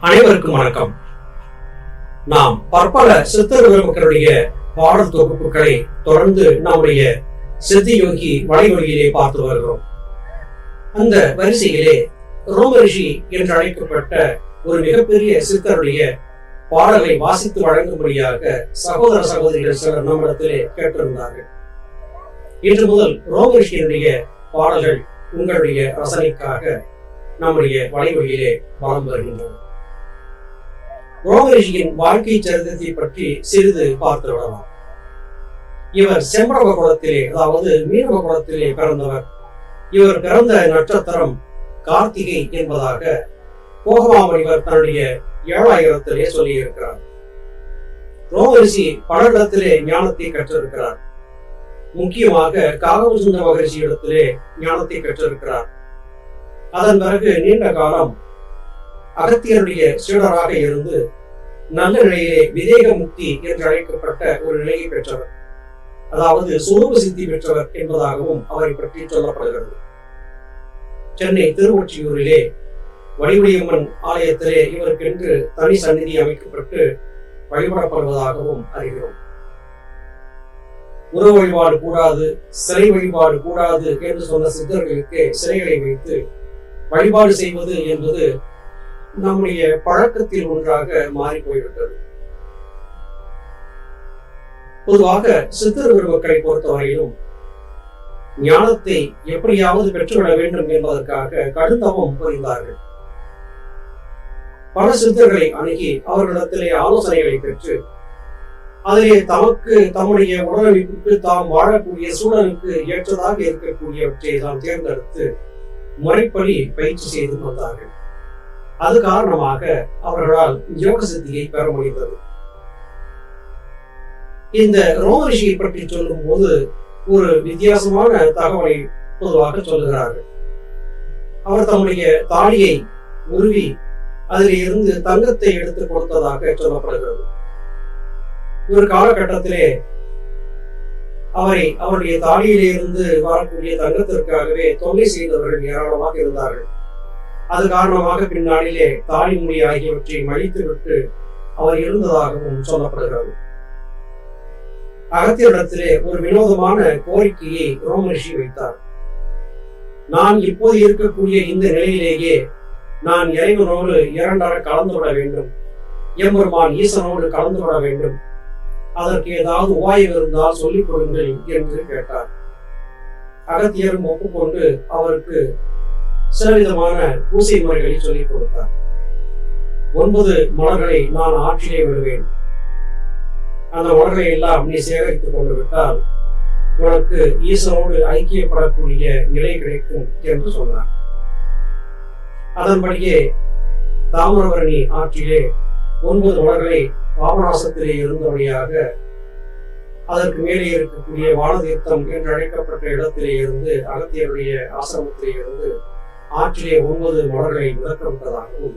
அனைவருக்கும் வணக்கம். நாம் பற்பல சித்தர் பெருமக்களுடைய பாடல் தொகுப்புகளை தொடர்ந்து நம்முடைய சித்தி யோகி வலைவழியிலே பார்த்து வருகிறோம். அந்த வரிசையிலே ரோமரிஷி என்று அழைக்கப்பட்ட ஒரு மிகப்பெரிய சித்தருடைய பாடலை வாசித்து வழங்கும்படியாக சகோதர சகோதரிகள் சிலர் நம்மிடத்திலே கேட்டிருந்தார்கள். இன்று முதல் ரோமரிஷியினுடைய பாடல்கள் உங்களுடைய ரசனைக்காக நம்முடைய வலைவழியிலே வளம் வருகின்றன. ரோகரிஷியின் வாழ்க்கை சரித்திரத்தை பற்றி சிறிது பார்த்து விடலாம். இவர் செம்பரக குலத்திலே அதாவது மீனவ குலத்திலே பிறந்தவர். இவர் பிறந்த நட்சத்திரம் கார்த்திகை என்பதாக போகமாமணிவர் தன்னுடைய ஏழாயிரத்திலே சொல்லியிருக்கிறார். ரோவரிஷி பல இடத்திலே ஞானத்தை கற்றிருக்கிறார். முக்கியமாக காகவசுந்த மகரிஷி இடத்திலே ஞானத்தை கற்றிருக்கிறார். அதன் பிறகு நீண்ட காலம் அகத்தியருடைய சீடராக இருந்து நல்ல நிலையிலே விதேக முக்தி என்று அழைக்கப்பட்ட ஒரு நிலையை பெற்றவர். அதாவது சுரூப சித்தி பெற்றவர் என்பதாகவும் அவரை பற்றி சொல்லப்படுகிறது. சென்னை திருவொற்றியூரிலே வடிவடியம்மன் ஆலயத்திலே இவருக்கென்று தனி சந்நிதி அமைக்கப்பட்டு வழிபடப்படுவதாகவும் அறிகிறோம். உறவு வழிபாடு கூடாது சிலை வழிபாடு கூடாது என்று சொன்ன சித்தர்களுக்கு சிலைகளை வைத்து வழிபாடு செய்வது என்பது நம்முடைய பழக்கத்தில் ஒன்றாக மாறி போய்விட்டது. பொதுவாக சித்தர் பெருமக்களை பொறுத்தவரையிலும் ஞானத்தை எப்படியாவது பெற்றுவிட வேண்டும் என்பதற்காக கடுத்தவம் புரிந்தார்கள். பல சித்தர்களை அணுகி அவர்களிடத்திலே ஆலோசனைகளை பெற்று அதிலே தமக்கு தம்முடைய உடலமைப்புக்கு தாம் வாழக்கூடிய சூழலுக்கு ஏற்றதாக இருக்கக்கூடியவற்றை தாம் தேர்ந்தெடுத்து முறைப்படி பயிற்சி செய்து வந்தார்கள் அது காரணமாக அவர்களால் யோக சித்தியை பெற முடிந்தது இந்த ரோமரிஷியை பற்றி சொல்லும் போது ஒரு வித்தியாசமான தகவலை பொதுவாக சொல்லுகிறார்கள். அவர் தம்முடைய தாலியை உருவி அதில் இருந்து தங்கத்தை எடுத்து கொடுத்ததாக சொல்லப்படுகிறது. ஒரு காலகட்டத்திலே அவரை அவருடைய தாலியிலிருந்து வரக்கூடிய தங்கத்திற்காகவே தொல்லை செய்தவர்கள் ஏராளமாக இருந்தார்கள். அது காரணமாக பின்னாளிலே தாடிமுடி ஆகியவற்றை மழித்துவிட்டு அவர் இருந்ததாகவும் சொல்லப்படுகிறது. அகத்தியரிடத்திலே ஒரு வினோதமான கோரிக்கையை ரோமரிஷி வைத்தார். நான் இப்போது இருக்கக்கூடிய இந்த நிலையிலேயே நான் இறைவனோடு இரண்டர கலந்து விட வேண்டும். எம்பெருமான் ஈசனோடு கலந்து விட வேண்டும். அதற்கு ஏதாவது உபாயம் இருந்தால் சொல்லிக் கொடுங்கள் என்று கேட்டார். அகத்தியரும் ஒப்புக்கொண்டு அவருக்கு சில விதமான பூசை முறைகளை சொல்லிக் கொடுத்தார். ஒன்பது மலர்களை நான் ஆற்றிலே விடுவேன். அந்த மலர்களை எல்லாம் நீ சேகரித்துக் கொண்டு விட்டால் உனக்கு ஈசனோடு ஐக்கியப்படக்கூடிய நிலை கிடைக்கும் என்று சொன்னார். அதன்படியே தாமிரபரணி ஆற்றிலே ஒன்பது மலர்களை பாபநாசத்திலே இருந்தபடியாக அதற்கு மேலே இருக்கக்கூடிய வானதீர்த்தம் என்று அழைக்கப்பட்ட இடத்திலே இருந்து அகத்தியருடைய ஆசிரமத்திலே இருந்து ஆற்றிலே ஒன்பது மலர்களை விளக்கப்பட்டதாகவும்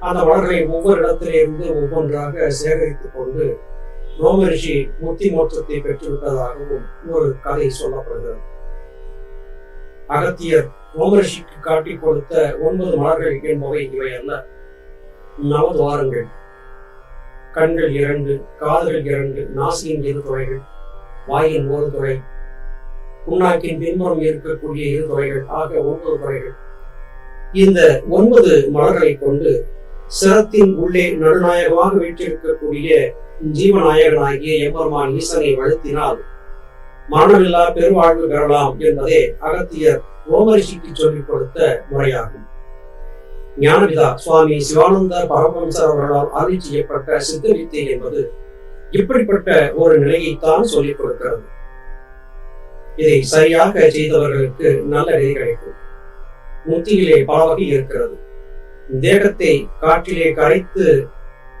அந்த மலர்களை ஒவ்வொரு இடத்திலிருந்து ஒவ்வொன்றாக சேகரித்துக் கொண்டு ரோமரிஷி முத்தி மோட்சத்தை பெற்றுவிட்டதாகவும் ஒரு கதை சொல்லப்படுகிறது. அகத்தியர் ரோமரிஷிக்கு காட்டிக் கொடுத்த ஒன்பது மலர்கள் என்பவை இவை அல்ல. நவதுவாரங்கள் கண்கள் இரண்டு காதுகள் இரண்டு நாசியின் இரு துறைகள் வாயின் ஒரு துறை புண்ணாக்கின் பின்புறம் இருக்கக்கூடிய இரு துறைகள் ஆக ஒன்பது துறைகள் இந்த ஒன்பது மலர்களை கொண்டு சிரத்தின் உள்ளே நடுநாயகமாக வீற்றிருக்கக்கூடிய ஜீவநாயகனாகிய எம்பெருமான் ஈசனை வழுத்தினால் மரணமில்லா பெருவாழ்வு பெறலாம் என்பதே அகத்தியர் ரோமரிஷிக்கு சொல்லிக் கொடுத்த முறையாகும். ஞானபிதா சுவாமி சிவானந்த பரமஹம்சர் அவர்களால் ஆதி செய்யப்பட்ட சித்த வித்தை என்பது இப்படிப்பட்ட ஒரு நிலையைத்தான் சொல்லிக் கொடுக்கிறது. இதை சரியாக செய்தவர்களுக்கு நல்ல நிலை கிடைக்கும். முத்தியிலே பலவகை இருக்கிறது. தேகத்தை காற்றிலே கரைத்து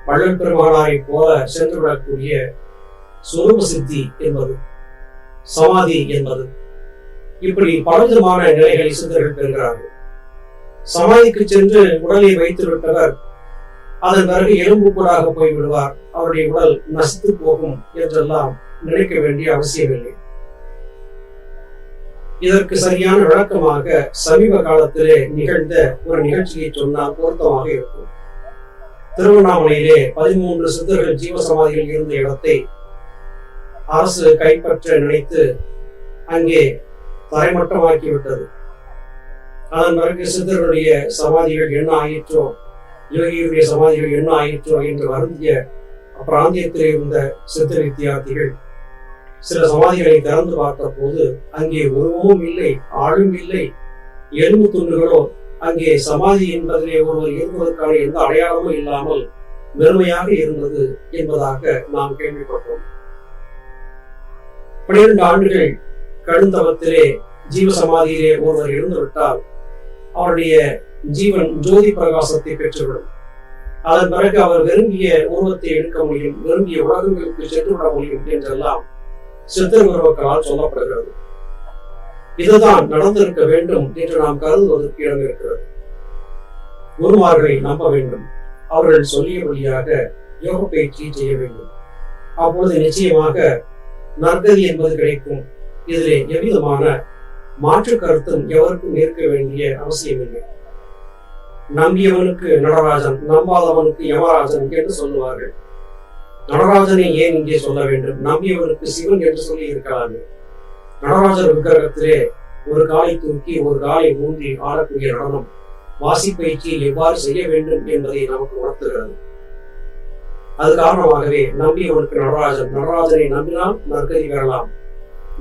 வள்ளல் பெருமானாரை போல சென்றுவிடக்கூடிய சுரூப சித்தி என்பது சமாதி என்பது. இப்படி பலவிதமான நிலைகளை சிந்தர்கள் பெறுகிறார்கள். சமாதிக்கு சென்று உடலை வைத்து விட்டவர் அதன் பிறகு எலும்பு கூடாக போய் விடுவார் அவருடைய உடல் நசித்து போகும் என்றெல்லாம் நினைக்க வேண்டிய அவசியமில்லை. இதற்கு சரியான விளக்கமாக சமீப காலத்திலே நிகழ்ந்த ஒரு நிகழ்ச்சியை சொன்னால் பொருத்தமாக இருக்கும். திருவண்ணாமலையிலே பதிமூன்று சித்தர்கள் ஜீவசமாதிகள் இருந்த இடத்தை அரசு கைப்பற்ற நினைத்து அங்கே தரைமட்டமாக்கிவிட்டது. அதன் பிறகு சித்தர்களுடைய சமாதிகள் என்ன ஆயிற்றோ யோகியுடைய சமாதிகள் என்ன ஆயிற்றோ என்று வருந்திய அப்பிராந்தியத்தில் இருந்த சித்த வித்தியார்த்திகள் சில சமாதிகளை திறந்து பார்த்த போது அங்கே உருவமும் இல்லை ஆளும் இல்லை. எலும்பு துண்டுகளோ அங்கே சமாதி என்பதிலே ஒருவர் இருப்பதற்கான எந்த அடையாளமும் இல்லாமல் வெறுமையாக இருந்தது என்பதாக நாம் கேள்விப்பட்டோம். பனிரெண்டு ஆண்டுகள் கடுந்தவத்திலே ஜீவ சமாதியிலே ஒருவர் இருந்துவிட்டால் அவருடைய ஜீவன் ஜோதி பிரகாசத்தை பெற்றுவிடும். அதன் பிறகு அவர் விரும்பிய உருவத்தை எடுக்க முடியும் விரும்பிய உலகங்களுக்கு சென்று விட முடியும் என்றெல்லாம் சித்தர் உறவுகளால் சொல்லப்படுகிறது. இதுதான் நடந்திருக்க வேண்டும் என்று நாம் கருதுவதற்கு இடம் இருக்கிறது குருமார்களை நம்ப வேண்டும். அவர்கள் சொல்லிய வழியாக யோக பயிற்சி செய்ய வேண்டும். அப்பொழுது நிச்சயமாக நற்கதி என்பது கிடைக்கும். இதிலே எவ்விதமான மாற்று கருத்தும் எவருக்கும் இருக்க வேண்டிய அவசியமில்லை நம்பியவனுக்கு நடராஜன் நம்பாதவனுக்கு யமராஜன் என்று சொல்லுவார்கள். நடராஜனை ஏன் இங்கே சொல்ல வேண்டும்? நம்பியவனுக்கு சிவன் என்று சொல்லி இருக்கலாமே நடராஜர் விக்கிரகத்திலே ஒரு காலை தூக்கி ஒரு காலை ஊன்றி ஆடக்கூடிய நடனம் வாசிப்பயிற்சியை எவ்வாறு செய்ய வேண்டும் என்பதை நமக்கு உணர்த்துகிறது. அது காரணமாகவே நம்பியவனுக்கு நடராஜன் நடராஜனை நம்பினால் நற்கதி பெறலாம்.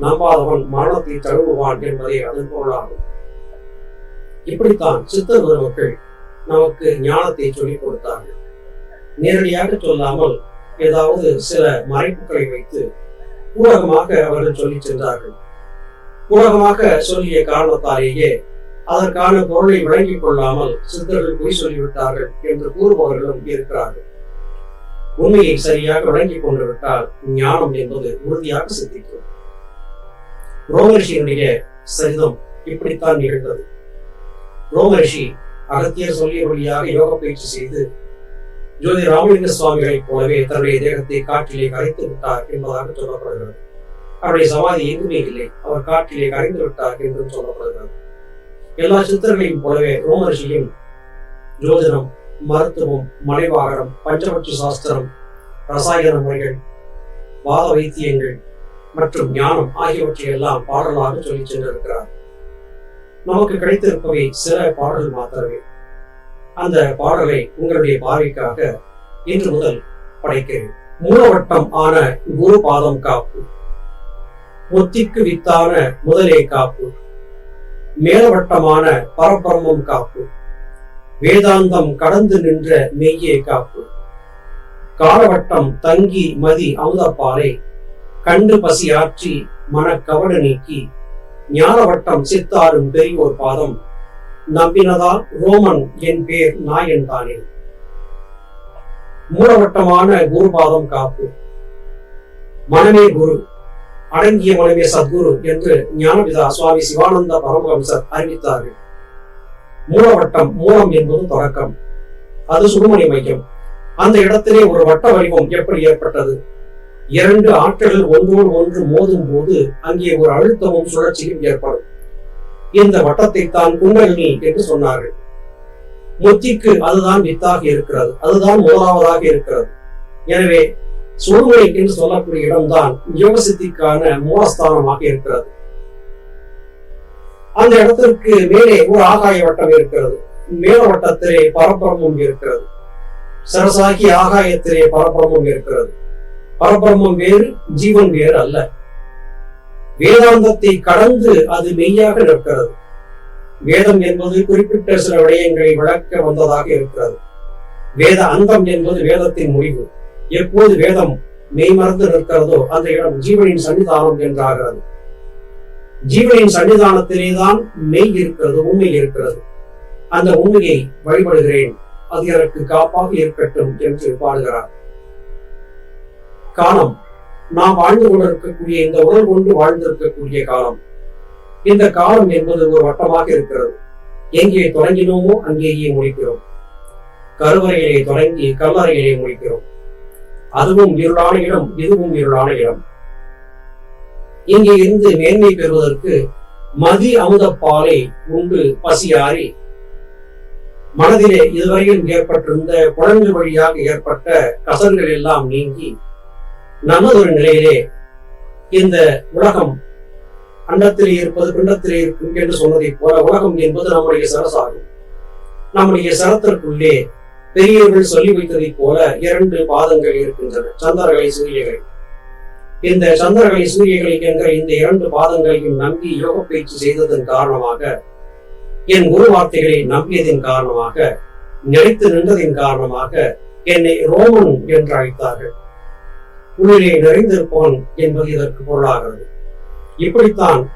நம்பாதவன் மரணத்தை தழுவுவான் என்பதை அதன் பொருளாகும். இப்படித்தான் சித்தர் பெருமக்கள் நமக்கு ஞானத்தை சொல்லிக் கொடுத்தார்கள். நேரடியாக சொல்லாமல் ஏதாவது சில மறைப்புகளை வைத்து ஊடகமாக அவர்கள் சொல்லி சென்றார்கள். ஊடகமாக சொல்லிய காரணத்தாலேயே அதற்கான பொருளை விளங்கிக் கொள்ளாமல் சித்தர்கள் பொய் சொல்லிவிட்டார்கள் என்று கூறுபவர்களும் இருக்கிறார்கள். உண்மையை சரியாக விளங்கிக் கொண்டு விட்டால் ஞானம் என்பது உறுதியாக சித்திக்கும். ரோமரிஷியினுடைய சரிதம் இப்படித்தான் நிகழ்ந்தது. ரோமரிஷி அகத்தியர் சொல்லிய வழியாக யோக பயிற்சி செய்து ஜோதி ராமலிங்க சுவாமிகளைப் போலவே தன்னுடைய தேகத்தை காற்றிலே கரைத்து விட்டார் என்பதாக சொல்லப்படுகிறது. அவருடைய சமாதி எங்குமே இல்லை. அவர் காற்றிலே கரைந்து விட்டார் என்றும் சொல்லப்படுகிறது. எல்லா சித்தர்களையும் போலவே ரோமரிஷியும் ஜோதிடம் மருத்துவம் மலைவாகனம் பஞ்சபட்ச சாஸ்திரம் ரசாயன முறைகள் வாத வைத்தியங்கள் மற்றும் ஞானம் ஆகியவற்றை எல்லாம் பாடலாக சொல்லி சென்றிருக்கிறார். நமக்கு கிடைத்திருப்பவை சில பாடல் மாத்திரமே. அந்த பாடலை உங்களுடைய பார்வைக்காக இன்று முதல் படைக்கிறேன். மூலவட்டம் ஆன குரு பாதம் காப்பு ஒத்திக்கு வித்தான முதலே காப்பு மேலவட்டமான பரபிரம்மம் காப்பு வேதாந்தம் கடந்து நின்ற மெய்யே காப்பு காலவட்டம் தங்கி மதி அமுதப்பாலை கண்டு பசி ஆற்றி மனக்கவடு நீக்கி ஞானவட்டம் சித்தாரும் பெரியோர் பாதம் நம்பினதால் ரோமன் என் பேர் நாயன் தானே மூலவட்டமான குருபாதம் காப்பு. மனமே குரு அடங்கிய மனமே சத்குரு என்று ஞானபிதா சுவாமி சிவானந்த பரமஹம்சர் அறிவித்தார்கள். மூலவட்டம் மூலம் என்பது தொடக்கம். அது சுடுமணி மையம். அந்த இடத்திலே ஒரு வட்ட வடிவம் எப்படி ஏற்பட்டது? இரண்டு ஆற்றல்கள் ஒன்றோடு ஒன்று மோதும் போது அங்கே ஒரு அழுத்தமும் சுழற்சியும் ஏற்படும். இந்த வட்டத்தை தான் குண்டலினி என்று சொன்னார்கள். முத்திக்கு அதுதான் வித்தாக இருக்கிறது. அதுதான் முதலாவதாக இருக்கிறது. எனவே சுடுமணி என்று சொல்லக்கூடிய இடம்தான் யோகசித்திக்கான மூலஸ்தானமாக இருக்கிறது. அந்த இடத்திற்கு மேலே ஒரு ஆகாய வட்டம் இருக்கிறது. மேல வட்டத்திலே பரபிரமும் இருக்கிறது. சரசாகி ஆகாயத்திலே பரபிரமும் இருக்கிறது. பரபிரமம் வேறு ஜீவன் வேறு அல்ல. வேதாந்தத்தை கடந்து அது மெய்யாக நிற்கிறது. வேதம் என்பது குறிப்பிட்ட சில விடயங்களை விளக்க வந்ததாக இருக்கிறது. வேத அந்தம் என்பது வேதத்தின் முடிவு. எப்போது வேதம் மெய்மறந்து நிற்கிறதோ அந்த இடம் ஜீவனின் சன்னிதானம் என்றாகிறது. ஜீவனின் சன்னிதானத்திலேதான் மெய் இருக்கிறது உண்மை இருக்கிறது. அந்த உண்மையை வழிபடுகிறேன். அது எனக்கு காப்பாக இருக்கட்டும் என்று பாடுகிறார். காலம் நாம் வாழ்ந்து கொண்டிருக்கக்கூடிய இந்த உடல் கொண்டு வாழ்ந்திருக்கக்கூடிய காலம். இந்த காலம் என்பது ஒரு வட்டமாக இருக்கிறது. எங்கே தொடங்கினோமோ அங்கேயே முடிக்கிறோம். கருவறையிலே தொடங்கி கல்லறையிலே முடிக்கிறோம். அதுவும் இருளான இடம் இதுவும் இருளான இடம். இங்கே இருந்து மேன்மை பெறுவதற்கு மதி அமுதப்பாலை உண்டு பசியாறி மனதிலே இதுவரையில் ஏற்பட்டிருந்த குழந்தை வழியாக ஏற்பட்ட கசல்கள் எல்லாம் நீங்கி நமது ஒரு நிலையிலே இந்த உலகம் அண்டத்திலே இருப்பது பிண்டத்திலே இருக்கும் என்று சொன்னதைப் போல உலகம் என்பது நம்முடைய சரசாகும். நம்முடைய சரத்திற்குள்ளே பெரியவர்கள் சொல்லி வைத்ததைப் போல இரண்டு பாதங்கள் இருக்கின்றன சந்திரகளை சூரியகளை இந்த சந்திரகளை சூரியகளை என்கிற இந்த இரண்டு பாதங்களையும் நம்பி யோக பயிற்சி செய்ததன் காரணமாக என் குரு வார்த்தைகளை நம்பியதன் காரணமாக நிலைத்து நின்றதின் காரணமாக என்னை ரோமன் என்று அழைத்தார்கள். உள்ளே நிறைந்திருப்பவன் என்பது இதற்கு பொருளாகிறது. இப்படித்தான்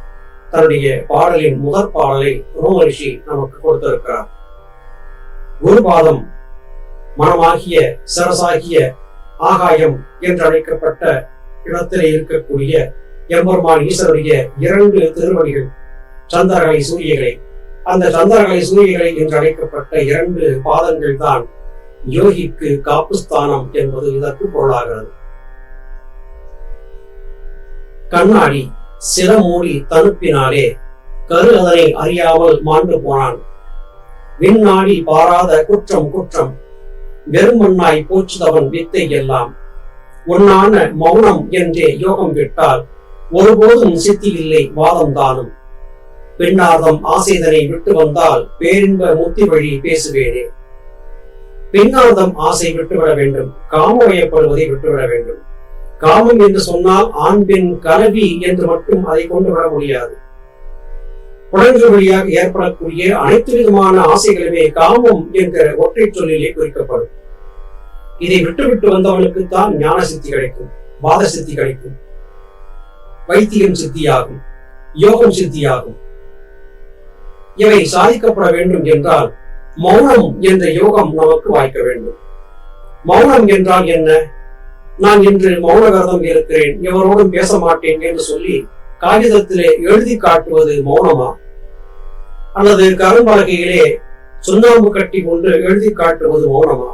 தன்னுடைய பாடலின் முதற் பாடலை ரோமரிஷி நமக்கு கொடுத்திருக்கிறார். குருபாதம் மனமாகிய சரசாகிய ஆகாயம் என்று அழைக்கப்பட்ட இடத்திலே இருக்கக்கூடிய எம்பெருமான் ஈஸ்வருடைய இரண்டு திருவடிகள் சந்திரகலை சூரியகளை. அந்த சந்திரகலை சூரியகளை என்று அழைக்கப்பட்ட இரண்டு பாதங்கள் தான் யோகிக்கு காப்புஸ்தானம் என்பது இதற்கு பொருளாகிறது. கண்ணாடி சிரமூடி தனுப்பினாலே கரு அதனை அறியாமல் மாண்டு போனான். விண்ணாடி பாராத குற்றம் குற்றம். வெறுமண்ணாய் போச்சுதவன் வித்தை எல்லாம். உன்னான மௌனம் என்றே யோகம் விட்டால் ஒருபோதும் சித்தி இல்லை வாதம் தானும். பெண்ணாதம் ஆசைதனை விட்டு வந்தால் பேரின்ப முத்தி வழி பேசுவேனே. பெண்ணாதம் ஆசை விட்டுவிட வேண்டும் காமவயப்படுவதை விட்டுவிட வேண்டும். காமம் என்று சொன்னால் ஆண் பெண் கலவி என்று மட்டும் அதை கொண்டு வர முடியாது. குழந்தை வழியாக ஏற்படக்கூடிய அனைத்து விதமான ஆசைகளுமே காமம் என்கிற ஒற்றை சொல்லிலே குறிக்கப்படும். இதை விட்டுவிட்டு வந்தவனுக்கு தான் ஞான சித்தி கிடைக்கும் வாத சித்தி கிடைக்கும் வைத்தியம் சித்தியாகும் யோகம் சித்தியாகும். இவை சாதிக்கப்பட வேண்டும் என்றால் மௌனம் என்ற யோகம் நமக்கு வாய்க்க வேண்டும். மௌனம் என்றால் என்ன? நான் இன்று மௌன விரதம் இருக்கிறேன். எவரோடும் பேச மாட்டேன் என்று சொல்லி காகிதத்திலே எழுதி காட்டுவது மௌனமா? அல்லது கரும்பலகையிலே சுண்ணாம்பு கட்டி கொண்டு எழுதி காட்டுவது மௌனமா?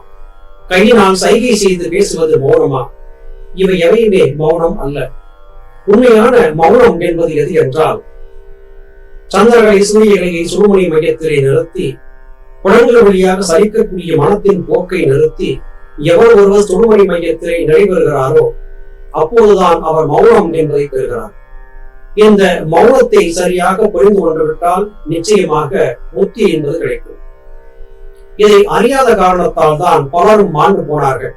கையினால் சைகை செய்து பேசுவது மௌனமா? இவை எவையுமே மௌனம் அல்ல. உண்மையான மௌனம் என்பது எது என்றால் சந்திரகலை சூரியகலையை சுடுமணி மையத்திலே நிறுத்தி குழந்தைகள் வழியாக சலிக்கக்கூடிய மனத்தின் போக்கை நிறுத்தி எவர் ஒருவர் சுடுமணி மையத்திலே நடைபெறுகிறாரோ அப்போதுதான் அவர் மௌனம் என்பதை பெறுகிறார். இந்த மௌனத்தை சரியாக புரிந்து கொண்டுவிட்டால் நிச்சயமாக முக்தி என்பது கிடைக்கும். இதை அறியாத காரணத்தால் தான் பலரும் மாண்டு போனார்கள்.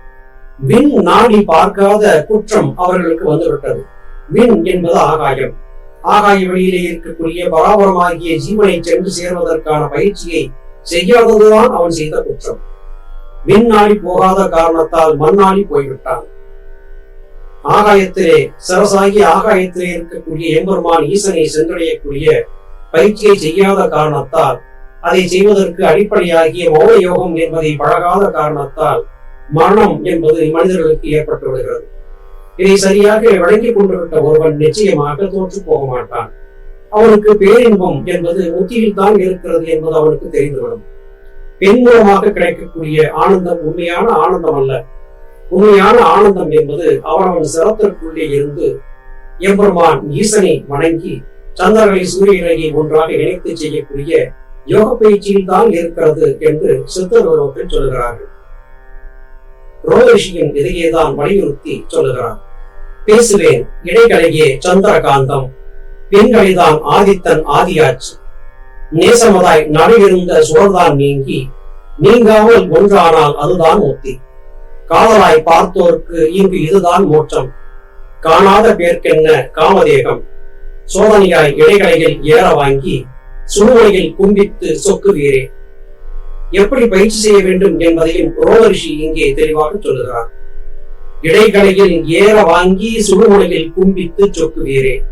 விண் நாடி பார்க்காத குற்றம் அவர்களுக்கு வந்துவிட்டது. விண் என்பது ஆகாயம். ஆகாய வெளியிலே இருக்கக்கூடிய பராபரமாகிய ஜீவனை சென்று சேர்வதற்கான பயிற்சியை செய்யாததுதான் அவன் செய்த குற்றம். விண்ணாடி போகாத காரணத்தால் மண்ணாடி போய்விட்டான். ஆகாயத்திலே சரசாகி ஆகாயத்திலே இருக்கக்கூடிய எம்பெருமான் ஈசனை சென்றடையக்கூடிய பயிற்சியை செய்யாத காரணத்தால் அதை செய்வதற்கு அடிப்படையாகிய மௌன யோகம் என்பதை பழகாத காரணத்தால் மரணம் என்பது மனிதர்களுக்கு ஏற்பட்டு விடுகிறது. இதை சரியாக வழங்கிக் கொண்டுவிட்ட ஒருவன் நிச்சயமாக தோற்று போக மாட்டான். அவனுக்கு பேரின்பம் என்பது முத்தியில் தான் இருக்கிறது என்பது அவனுக்கு தெரிந்துவிடும். பெண் மூலமாக கிடைக்கக்கூடிய ஆனந்தம் உண்மையான ஆனந்தம் அல்ல. உண்மையான ஆனந்தம் என்பது அவனவன் சிரத்திற்குள்ளே இருந்து எம்பெருமான் ஈசனை வணங்கி சந்திரனை சூரியனை ஒன்றாக இணைத்து செய்யக்கூடிய யோக பயிற்சியில் தான் இருக்கிறது என்று சித்தர் சொல்கிறார்கள் சொல்லுகிறார்கள். ரோகிஷியின் இதையேதான் வலியுறுத்தி சொல்லுகிறார். பேசுவேன் இடைகளையே சந்திரகாந்தம். பெண்களைதான் ஆதித்தன் ஆதியாச்சு. நேசமதாய் நடுவிருந்த சோர்தான் நீங்கி நீங்காமல் ஒன்றானால் அதுதான் முக்தி காதலாய் பார்த்தோர்க்கு இங்கு இதுதான் மோட்சம். காணாத பேர்க்கென்ன காமதேகம். சோதனையாய் இடைகளையில் ஏற வாங்கி சுடுமொழியில் கும்பித்து சொக்குவீரே. எப்படி பயிற்சி செய்ய வேண்டும் என்பதையும் ரோகரிஷி இங்கே தெளிவாக சொல்லுகிறார். இடைகளையில் ஏற வாங்கி சுடுமொழியில் கும்பித்து சொக்குவீரே.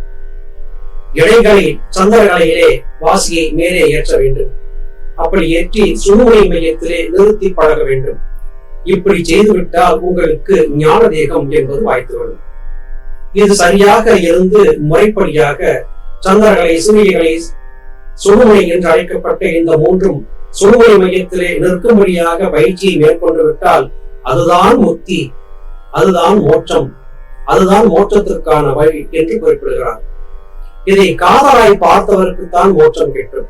இடைகளை சந்திரகலையிலே வாசியை மேலே ஏற்ற வேண்டும். அப்படி ஏற்றி சுடுமொழி மையத்திலே நிறுத்தி பழக வேண்டும். இப்படி செய்துவிட்டால் உங்களுக்கு ஞான தேகம் என்பது வாய்த்துவிடும் இது சரியாக இருந்து முறைப்படியாக சந்திரகலை சூரியகலை சுடுமொழி என்று அழைக்கப்பட்ட இந்த மூன்றும் சுடுமொழி மையத்திலே நிற்கும்படியாக பயிற்சியை மேற்கொண்டு விட்டால் அதுதான் முக்தி அதுதான் மோட்சம் அதுதான் மோட்சத்திற்கான வழி என்று குறிப்பிடுகிறார். இதை காதலாய் பார்த்தவருக்கு தான் மோட்சம் கிட்டும்.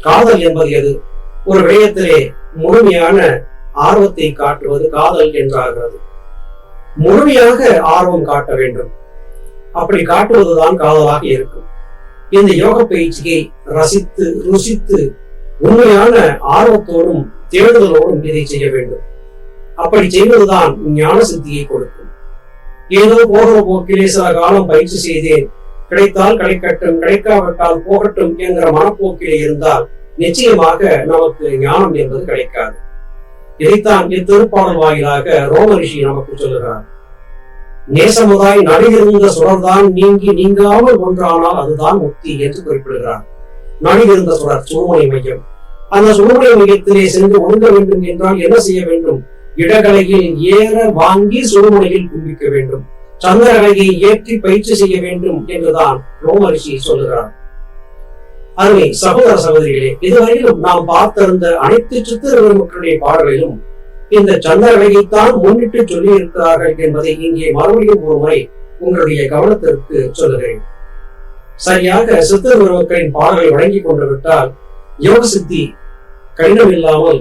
காதல் என்பது எது? ஒரு விடயத்திலே முழுமையான ஆர்வத்தை காட்டுவது காதல் என்றாகிறது. முழுமையாக ஆர்வம் காட்ட வேண்டும். அப்படி காட்டுவதுதான் காதலாக இருக்கும். இந்த யோக பயிற்சியை ரசித்து ருசித்து உண்மையான ஆர்வத்தோடும் தேடுதலோடும் இதை செய்ய வேண்டும். அப்படி செய்வதுதான் ஞான சித்தியை கொடுக்கும். ஏதோ போகிற போக்கிலே சில காலம் பயிற்சி செய்தேன். கிடைத்தால் கிடைக்கட்டும் கிடைக்காவிட்டால் போகட்டும் என்கிற மனப்போக்கிலே இருந்தால் நிச்சயமாக நமக்கு ஞானம் என்பது கிடைக்காது. இதைத்தான் இத்திருப்பாடல் வாயிலாக ரோம ரிஷி நமக்கு சொல்லுகிறார். நேசமுதாய் நடுகிருந்த சுடர்தான் நீங்கி நீங்காமல் ஒன்றானால் அதுதான் முக்தி என்று குறிப்பிடுகிறார். நடுகிருந்த சுடர் சுடுமுனை மையம். அந்த சுடுமுனை மையத்திலே சென்று ஒழுங்க வேண்டும் என்றால் என்ன செய்ய வேண்டும்? இடகலையில் ஏற வாங்கி சுடுமுனையில் கும்பிக்க வேண்டும். சந்திரகலையை ஏற்றி பயிற்சி செய்ய வேண்டும் என்றுதான் ரோமரிஷி சொல்லுகிறார். அருமை சகோதர சகோதரிகளே இதுவரையிலும் நாம் பார்த்திருந்த அனைத்து சித்திர பெருமக்களுடைய பாடல்களிலும் இந்த சந்திரகலையைத்தான் முன்னிட்டு சொல்லி இருக்கிறார்கள் என்பதை இங்கே மறுபடியும் ஒரு முறை உங்களுடைய கவனத்திற்கு சொல்லுகிறேன். சரியாக சித்திர பெருமக்களின் பாடலை வழங்கி கொண்டு விட்டால் யோக சித்தி கடினம் இல்லாமல்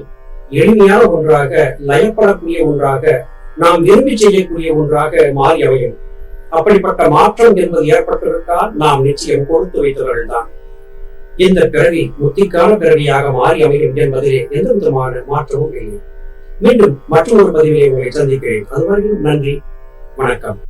எளிமையான ஒன்றாக லயப்படக்கூடிய ஒன்றாக நாம் விரும்பி செய்யக்கூடிய ஒன்றாக மாறி அமையும். அப்படிப்பட்ட மாற்றம் என்பது ஏற்பட்டிருந்தால் நாம் நிச்சயம் கொடுத்து வைத்தவர்கள் தான் இந்த பிறவி முத்திக்கான பிறவியாக மாறி அமையும் என்பதிலே எந்த விதமான மாற்றமும் இல்லை. மீண்டும் மற்றொரு பதிவிலே உங்களை சந்திக்கிறேன். அதுவரையும் நன்றி. வணக்கம்.